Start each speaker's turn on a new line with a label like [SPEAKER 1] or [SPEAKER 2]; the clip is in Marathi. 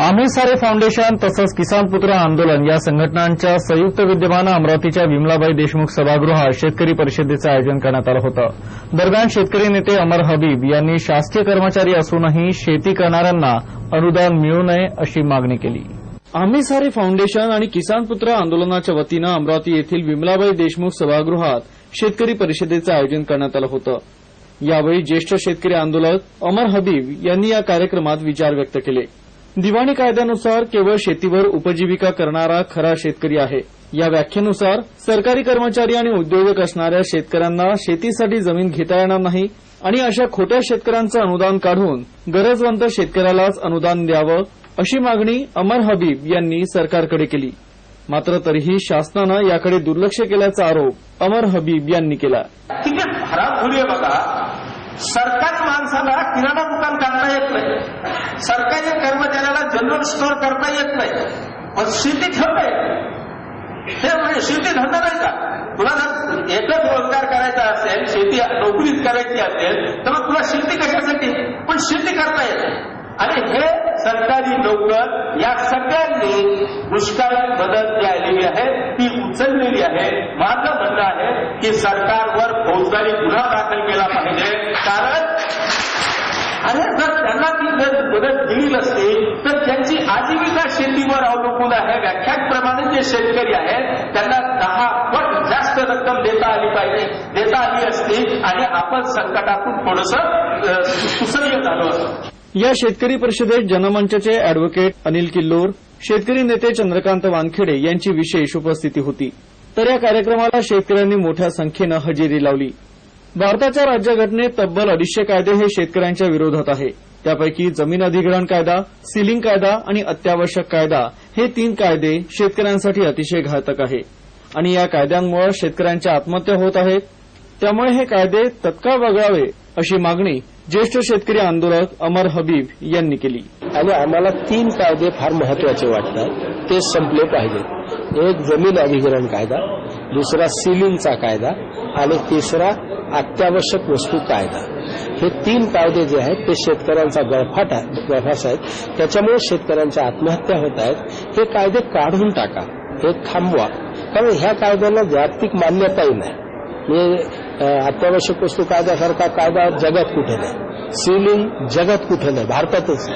[SPEAKER 1] आम्ही सारे फाउंडेशन तसंच किसान पुत्र आंदोलन या संघटनांच्या संयुक्त विद्यमानं अमरावतीच्या विमलाबाई देशमुख सभागृहात शेतकरी परिषदेचं आयोजन करण्यात आलं होतं. दरम्यान शेतकरी नेते अमर हबीब यांनी शासकीय कर्मचारी असूनही शेती करणाऱ्यांना अनुदान मिळू नये अशी मागणी केली. आम्ही सारे फाउंडेशन आणि किसान पुत्र आंदोलनाच्या वतीनं अमरावती येथील विमलाबाई देशमुख सभागृहात शेतकरी परिषदेचं आयोजन करण्यात आलं होतं. यावेळी ज्येष्ठ शेतकरी आंदोलक अमर हबीब यांनी या कार्यक्रमात विचार व्यक्त केले. दिवाणी कायद्यानुसार केवळ शेतीवर उपजीविका करणारा खरा शेतकरी आहे. या व्याख्येनुसार सरकारी कर्मचारी आणि उद्योजक असणाऱ्या शेतकऱ्यांना शेतीसाठी जमीन घेता येणार नाही आणि अशा खोट्या शेतकऱ्यांचं अनुदान काढून गरजवंत शेतकऱ्यालाच अनुदान द्यावं अशी मागणी अमर हबीब यांनी सरकारकडे केली. मात्र तरीही शासनानं याकडे दुर्लक्ष केल्याचा आरोप अमर हबीब यांनी केला.
[SPEAKER 2] ठीक आहे बघा. सरकारी माणसाला किराणा दुकान काढता येत नाही. सरकारी कर्मचाऱ्याला जनरल स्टोअर करता येत नाही. पण शेती ठेवता. येते हे म्हणजे शेती धंदा नाही का? तुला जर एकच रोजगार करायचा असेल शेती नोकरीच करायची असेल तर मग तुला शेती कशासाठी? पण शेती करता येते आणि हे सरकारी नोकर या सगळ्यांनी दुष्काळात मदत जी आलेली आहे ती उचललेली आहे. माझं म्हणणं आहे की सरकारवर फौजदारी गुन्हा दाखल केला पाहिजे. आणि जर त्यांना ती जर मदत दिली नसते तर त्यांची आजीविका शेतीवर अवलंबून आहे. व्याख्याप्रमाणे जे शेतकरी आहेत त्यांना दहा पट जास्त रक्कम देता आली पाहिजे. देता आली असती आणि आपण संकटातून थोडस सुसह्य झालो असतो.
[SPEAKER 1] या शेतकरी परिषदेत जनमंचचे अॅडव्होकेट अनिल किल्लोर शेतकरी नेते चंद्रकांत वानखेडे यांची विशेष उपस्थिती होती. तर या कार्यक्रमाला शेतकऱ्यांनी मोठ्या संख्येनं हजेरी लावली. भारताच्या राज्यघटनेत तब्बल अडीचशे कायदे हे शेतकऱ्यांच्या विरोधात आहे. त्यापैकी जमीन अधिग्रहण कायदा सिलिंग कायदा आणि अत्यावश्यक कायदा हे तीन कायदे शेतकऱ्यांसाठी अतिशय घातक आहे. आणि या कायद्यांमुळे शेतकऱ्यांच्या आत्महत्या होत आहेत. त्यामुळे हे कायदे तत्काळ वगळावे अशी मागणी ज्येष्ठ शेतकरी आंदोलक अमर हबीब यांनी केली.
[SPEAKER 3] आणि आम्हाला तीन कायदे फार महत्त्वाचे वाटतात. ते संपले पाहिजेत. एक जमीन अधिग्रहण कायदा दुसरा सिलिंगचा कायदा आणि तिसरा अत्यावश्यक वस्तू कायदा. हे तीन कायदे जे आहेत ते शेतकऱ्यांचा गळफाट गळफास आहेत. त्याच्यामुळे शेतकऱ्यांच्या आत्महत्या होत आहेत. हे कायदे काढून टाका. हे थांबवा. कारण ह्या कायद्याला जागतिक मान्यताही नाही. म्हणजे अत्यावश्यक वस्तू कायद्यासारखा कायदा जगात कुठे नाही. सिलिंग जगात कुठे नाही. भारतातच